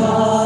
아!